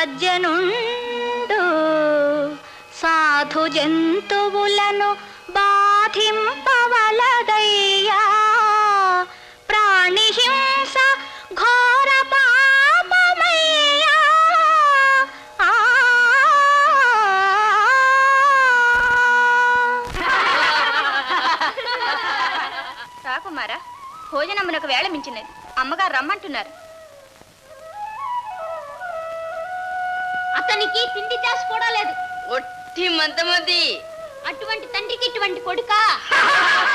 సజ్జనుండు. సాధు జంతువులను బాధింపవలదయ్యా. ప్రాణిహింస ఘోర పాపమయ్యా. రాకుమారా భోజనమునకు వేళ మించినది. అమ్మగారు రమ్మంటున్నారు. అతనికి తిండి చేసి కూడా లేదు. ఒట్టి మంతమది అటువంటి తండ్రికి ఇటువంటి కొడుక?